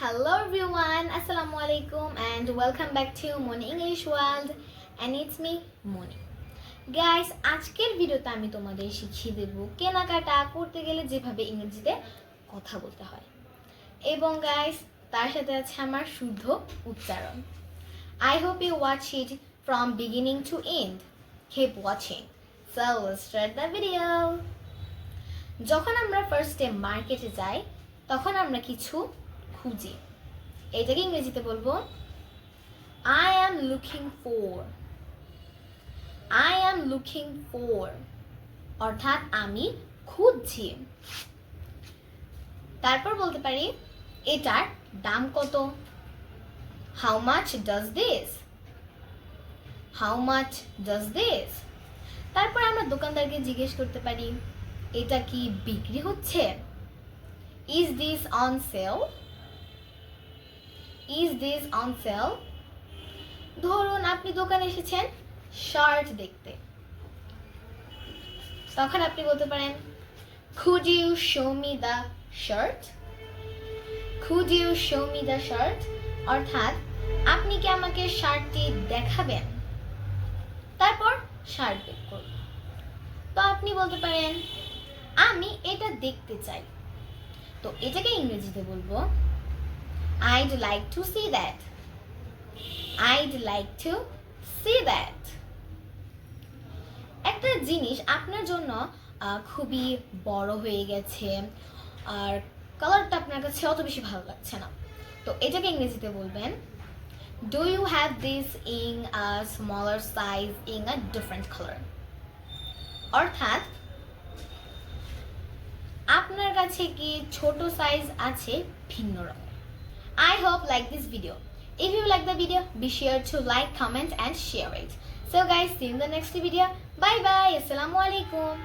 Hello everyone, Assalamu alaikum and welcome back to Moni English World. And it's me Moni. Guys আজকের ভিডিওতে আমি তোমাদের শিখিয়ে দেব কেনাকাটা করতে গেলে যেভাবে ইংরেজিতে কথা বলতে হয়। এবং গাইস তার সাথে আছে আমার শুদ্ধ উচ্চারণ। I hope you watch it from beginning to end keep watching so start the video যখন আমরা ফার্স্টে মার্কেটে যাই তখন আমরা কিছু খুঁজি। এটাকে ইংরেজিতে বলব I am looking for I am looking for অর্থাৎ আমি খুঁজছি। তারপর বলতে পারি, এটার দাম কত? How much does this how much does this তারপর আমরা দোকানদারকে জিজ্ঞেস করতে পারি, এটা কি বিক্রি হচ্ছে? Is this on sale is this on sale ধরুন আপনি দোকানে এসেছেন শার্ট দেখতে। তখন আপনি বলতে পারেন could you show me the shirt could you show me the shirt অর্থাৎ, আপনি কি আমাকে শার্টটি দেখাবেন? তারপর শার্ট বের করুন। তো আপনি বলতে পারেন, আমি এটা দেখতে চাই। তো এটাকে ইংরেজিতে বলব I'd like to see that I'd like to see that একটা জিনিস আপনার জন্য খুবই বড় হয়ে গেছে, আর কালারটা আপনার কাছে অত বেশি ভালো লাগছে না। তো এটাকে ইংরেজিতে বলবেন do you have this in a smaller size in a different colour অর্থাৎ, আপনার কাছে কি ছোট সাইজ আছে ভিন্ন রঙের I hope like this video. If you like the video, be sure to like, comment and share it. So guys, see you in the next video. Bye bye. Assalamu alaikum.